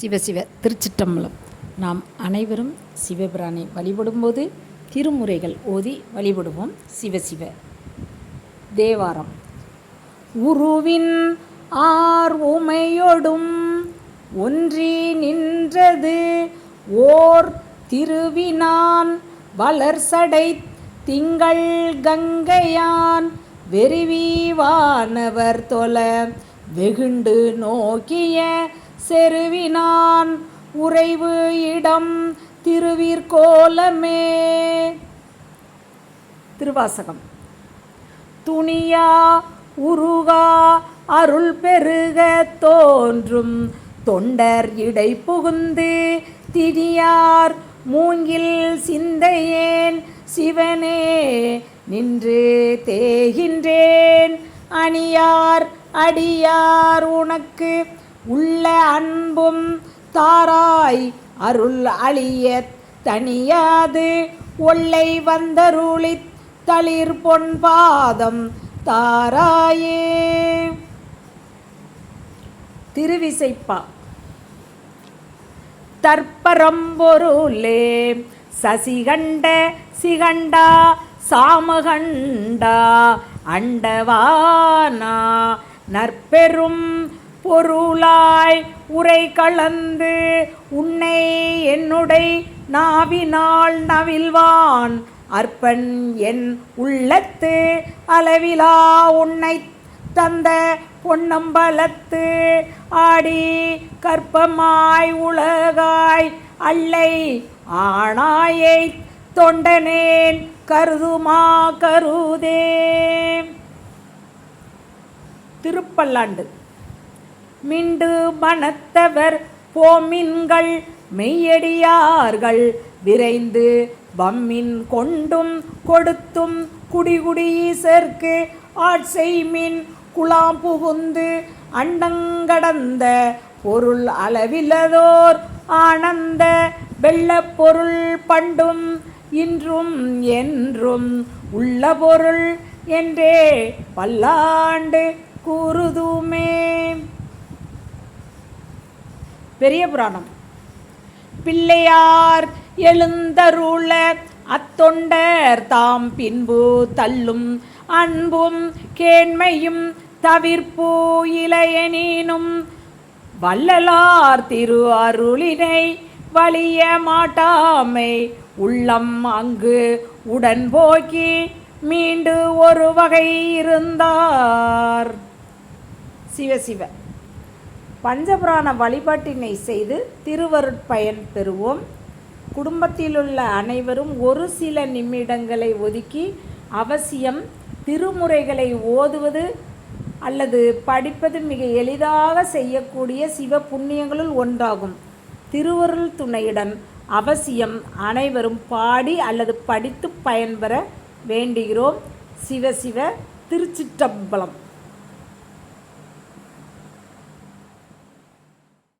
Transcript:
சிவசிவ திருச்சிற்றம்பலம். நாம் அனைவரும் சிவபிரானை வழிபடும்போது திருமுறைகள் ஓதி வழிபடுவோம் சிவசிவ தேவாரம். உருவின் ஆர் உமையொடும் ஒன்றி நின்றது ஓர் திருவினான் வளர்சடை திங்கள் கங்கையான் வெறிவீவானவர் தொல வெகுண்டு நோக்கிய செருவினான் உறைவு இடம் திருவிற்கோலமே திருவாசகம். துணியா உருகா அருள் பெருக தோன்றும். தொண்டர் இடை புகுந்து திரியார் மூங்கில் சிந்தையேன். சிவனே நின்று தேகின்றேன் அணியார் அடியார் உனக்கு உள்ள அன்பும் தாராய் அருள் அழிய தனியாது ஒல்லை வந்தருளித் தளிர் பொன் பாதம் தாராயே. திருவிசைப்பா. தற்பரம்பொருளே சசிகண்ட சிகண்டா சாமகண்டா அண்டவானா நற்பெரும் பொருளாய் உரை கலந்து உன்னை என்னுடை நாவினால் நவில்வான் அற்பன் என் உள்ளத்து அளவிலா உன்னை தந்த பொன்னம்பலத்து ஆடி கற்பமாய் உலகாய் அல்லை ஆணாயை தொண்டனேன் கருதுமா கருதே. திருப்பல்லாண்டு. மிண்டு மனத்தவர் போமின்கள் மெய்யடியார்கள். விரைந்து வம்மின் கொண்டும் கொடுத்தும் குடிகுடி ஈசர்க்கு ஆட்செய்மின் குலாம் புகுந்து அண்டங்கடந்த பொருள் அளவிலதோர் ஆனந்த வெள்ளப்பொருள் பண்டும் இன்றும் என்றும் உள்ள பொருள் என்றே பல்லாண்டு கூறுதுமே. பெரிய புராணம். பிள்ளையார் எழுந்தருள அத்தொண்டர் தாம் பின்பு தள்ளும் அன்பும் கேண்மையும் தவிர்ப்பு இளையனீனும் வள்ளலார் திரு அருளினை வலிய மாட்டாமை உள்ளம் அங்கு உடன் போக்கி மீண்டு ஒரு வகை இருந்தார். சிவசிவ பஞ்சபுராண வழிபாட்டினை செய்து திருவருட்பயன் பெறுவோம். குடும்பத்திலுள்ள அனைவரும் ஒரு சில நிமிடங்களை ஒதுக்கி அவசியம் திருமுறைகளை ஓதுவது அல்லது படிப்பது மிக எளிதாக செய்யக்கூடிய சிவ புண்ணியங்களுள் ஒன்றாகும். திருவருள் துணையுடன் அவசியம் அனைவரும் பாடி அல்லது படித்து பயன்பெற வேண்டுகிறோம். சிவ சிவ திருச்சிற்றம்பலம்.